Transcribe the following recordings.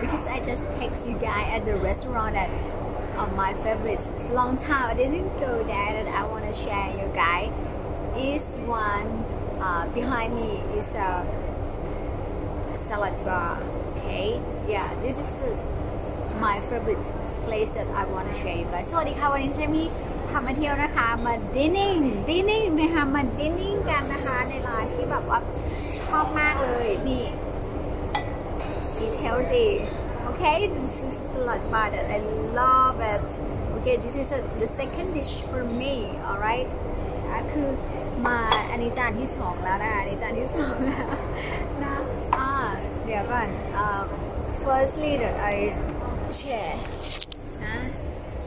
because I just text you guys at the restaurant that uh, my favorites. It's a long time I didn't go there and I want to share you guys. Is one uh, behind me is a salad bar. Okay, yeah, this is my favorite place that I want to share you guys. สวัสดีค่ะวันนี้เชมี่พามาเที่ยวนะคะ มาดินนิ่งดินนิ่งนะคะมาดินนิ่งกันนะคะ ในร้านที่แบบว่าชอบมากเลยนี่ detail day okay this is salad bar that I love it okay this is a, the second dish for me alright อ่ะคือมาอันนี้จานที่สองแล้วนะอันนี้จานที่สองแล้วนะอ่าเดี๋ยวก่อนอ่า firstly that I share นะ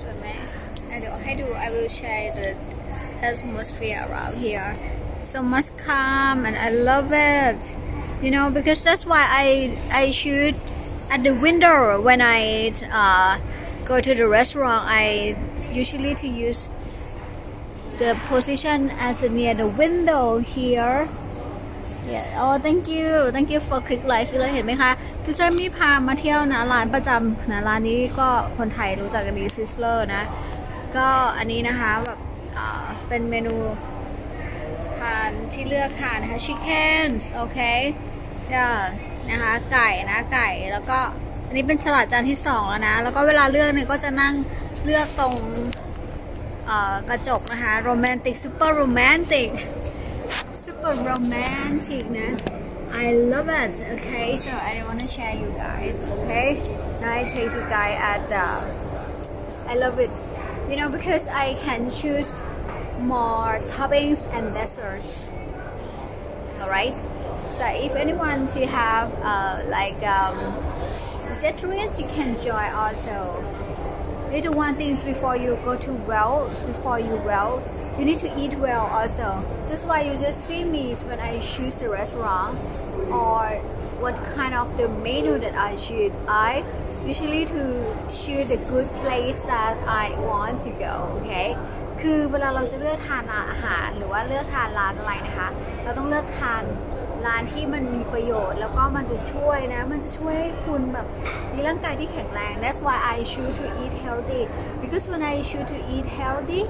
สวยไหมอ่ะเดี๋ยวให้ดู I will share the atmosphere around here so much calm and I love it you know because that's why I I shoot At the window when I uh, go to the restaurant I usually to use the position as near the window here yeah oh thank you thank you for click like คือเลยเห็นไหมคะคือฉันมีพามาเที่ยวนะร้านประจำนะร้านนี้ก็คนไทยรู้จักกันดีซิสเลอร์นะ ก็อันนี้นะคะแบบเป็นเมนูทานที่เลือกทานนะคะ chicken โอเคก็ นะคะ ไก่นะไก่แล้วก็อันนี้เป็นสลัดจานที่สองแล้วนะ แล้วก็เวลาเลือกเนี่ยก็จะนั่งเลือกตรงกระจกนะคะโรแมนติกซูเปอร์โรแมนติก super romantic นะ I love it okay so I want to share you guys okay now I take you guys at the I love it you know because I can choose more toppings and desserts alright so if anyone to have uh, like um, vegetarians you can join also little one things before you go to well before you well you need to eat well also that's why you just see me when I choose a restaurant or what kind of the menu that I should I usually to choose the good place that I want to go okay คือเวลาเราจะเลือกทานอาหาร หรือว่าเลือกทานร้านอะไรนะคะ เราต้องเลือกทาน ร้านที่มันมีประโยชน์ แล้วก็มันจะช่วยนะ มันจะช่วยให้คุณแบบมีร่างกายที่แข็งแรง that's why I choose to eat healthy because when I choose to eat healthy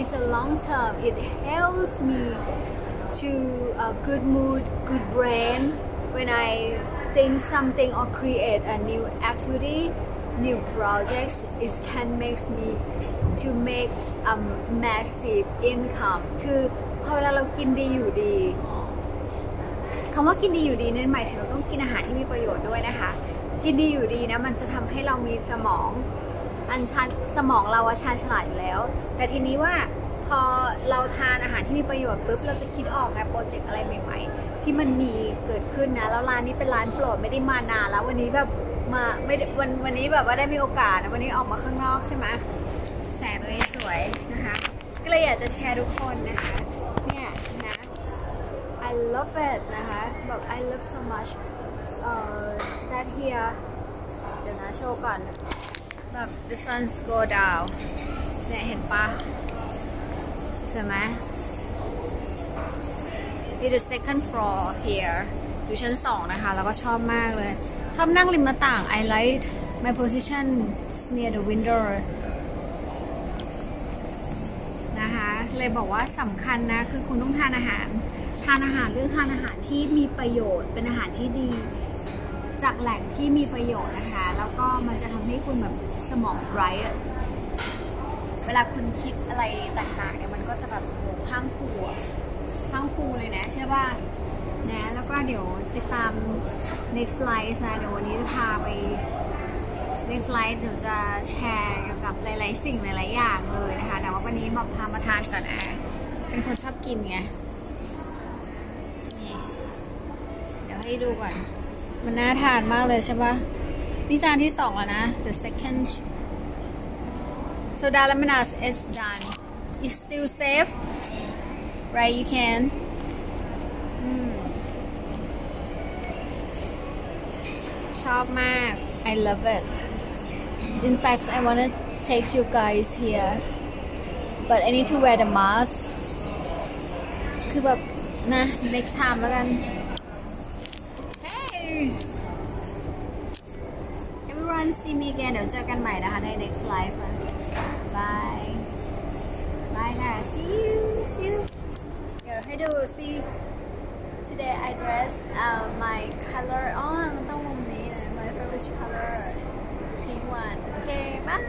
it's a long term it helps me to a good mood good brain when I think something or create a new activity new projects it can makes me to make a massive income คือพอเวลาเรากินดีอยู่ดี คำว่ากินดีอยู่ดีเนั่นหมายถึงเราต้องกินอาหารที่มีประโยชน์ด้วยนะคะ กินดีอยู่ดีนะมันจะทำให้เรามีสมองอันชันสมองเราอะชาญฉลาดอยู่แล้ว แต่ทีนี้ว่าพอเราทานอาหารที่มีประโยชน์ปุ๊บเราจะคิดออกไงโปรเจกต์อะไรใหม่ ๆ ที่มันมีเกิดขึ้นนะแล้วร้านนี้เป็นร้านโปรดไม่ได้มานานแล้ววันนี้แบบมาไม่ได้วันวันนี้แบบว่าได้มีโอกาสนะวันนี้ออกมาข้างนอกใช่ไหมแสงตรงนี้สวยนะคะ ก็เลยอยากจะแชร์ทุกคนนะคะ I love it นะคะแบบ I love so much เอ่อ that here เดี๋ยวนะโชว์ก่อน แบบ the sun go down เนี่ยเห็นปะใช่ไหม It's the second floor here อยู่ชั้นสองนะคะ แล้วก็ชอบมากเลย ชอบนั่งริมหน้าต่าง I like my position near the window นะคะ เลยบอกว่าสำคัญนะ คือคุณต้องทานอาหาร ทานอาหารเลือกทานอาหารที่มีประโยชน์ เป็นอาหารที่ดี จากแหล่งที่มีประโยชน์นะคะ แล้วก็มันจะทำให้คุณแบบสมองไร้อะเวลาคุณคิดอะไรต่างๆเนี่ยมันก็จะแบบโหพังผูอะพังผูเลยนะใช่ป่ะนะแล้วก็เดี๋ยวติดตาม next flight นะเดี๋ยววันนี้จะพาไป next flight เดี๋ยวจะแชร์เกี่ยวกับหลาย ๆ สิ่งหลาย ๆ อย่างเลยนะคะ แต่ว่าวันนี้มาพามาทานก่อนอะเป็นคนชอบกินไง ให้ดูก่อน มันน่าทานมากเลยใช่ปะนี่จานที่สองแล้วนะ the second soda lemonade is done it's still safe right you can ชอบมาก I love it in fact I want to take you guys here but I need to wear the mask คือแบบนะ next time แล้วกัน everyone see me again เดี๋ยวเจอกันใหม่นะคะใน next live bye bye ค่ะ see you see you เดี๋ยวให้ดู see today I dress uh, my color on ต้องมุมนี้นะ my favorite color pink one okay bye